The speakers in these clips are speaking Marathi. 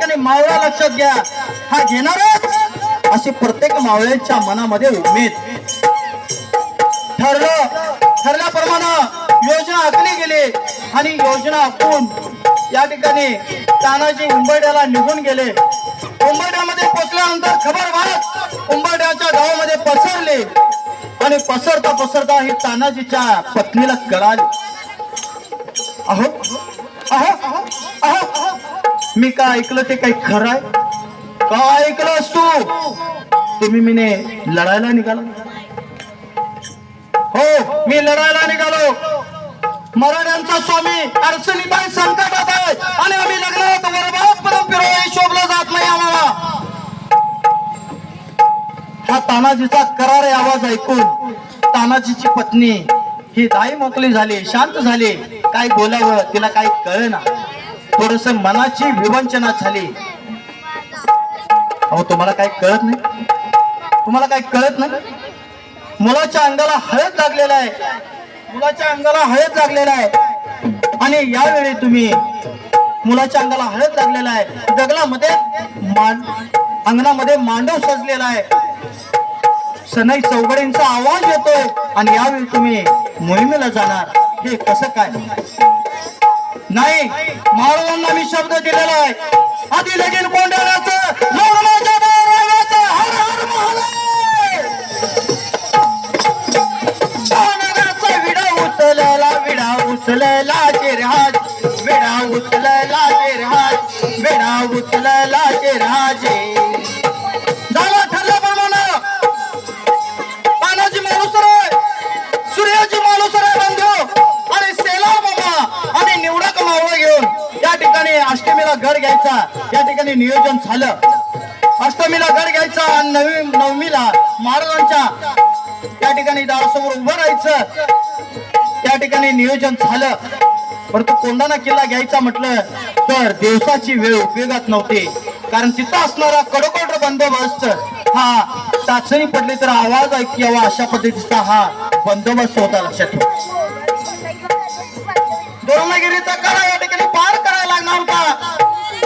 ठिकाणी मावळा लक्षात घ्या. हा घेणारच. अशी प्रत्येक मावळ्यांच्या मनामध्ये उमेद. ठरलं. ठरल्याप्रमाणे योजना आखली गेली. आणि योजना आखून या ठिकाणी तानाजी उंबरड्याला निघून गेले. उंबरड्यामध्ये पोचल्यानंतर खबर भारत उंबरड्याच्या गावामध्ये पसरले. आणि पसरता पसरता ही तानाजीच्या पत्नीला कळाली. अहो अहो अहो अहो अहो. मी काय ऐकलं ते काही खरं आहे? काय ऐकलं तू? तुम्ही मीने लढायला निघाला? हो मी लढायला निघालो. मराठ्यांचा स्वामी अडचणीबाई संकटात आहे. आणि आम्ही लग्नात वरबाप परंपरा शोभला जात नाही आम्हाला. हा तानाजीचा करारे आवाज ऐकून तानाजीची पत्नी ही दाई मोकळी झाली शांत झाली. काय बोलावं तिला काही कळना. थोडस मनाची विवंचना झाली. अहो तुम्हाला काही कळत नाही? तुम्हाला काही कळत नाही? मुलाच्या अंगाला हळद लागलेला आहे. मुलाच्या अंगाला हळद लागलेला आहे. आणि यावेळी तुम्ही मुलाच्या अंगाला हळद लागलेला आहे. दगलामध्ये मांड अंगणामध्ये मांडव सजलेला आहे. सनई चौघडींचा आवाज येतोय आणि यावेळी तुम्ही मोहिमेला जाणार. हे कसं काय? नाही माळवांना मी शब्द दिलेला आहे. आधी लगीन कोंडाण्याचं लग्नाच्या दाराचं हर हर महादेव. विडा उचलला विडा उचलला चिरहाज विडा उचलला चिरहाज विडा उचलला गड घ्यायचा. या ठिकाणी नियोजन झालं. अष्टमीला गड घ्यायचा आणि नवी नवमीला महाराजांच्या त्या ठिकाणी दारासमोर उभं राहायचं. त्या ठिकाणी नियोजन झालं. परंतु कोंढाणा किल्ला घ्यायचा म्हटलं तर दिवसाची वेळ उपयोगात नव्हती. कारण तिथं असणारा कडकोड बंदोबस्त हा चाचणी पडली तर आवाज ऐकू यावा अशा पद्धतीचा हा बंदोबस्त होता लक्षात ठेवा. दोरणागिरीचा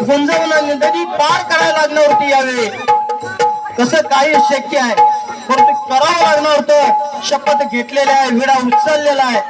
गुंजवून नदी पार करायला लागणार होती यावेळी. कसं काही शक्य आहे. परंतु करावं लागणार होतं. शपथ घेतलेली आहे विडा उचललेला आहे.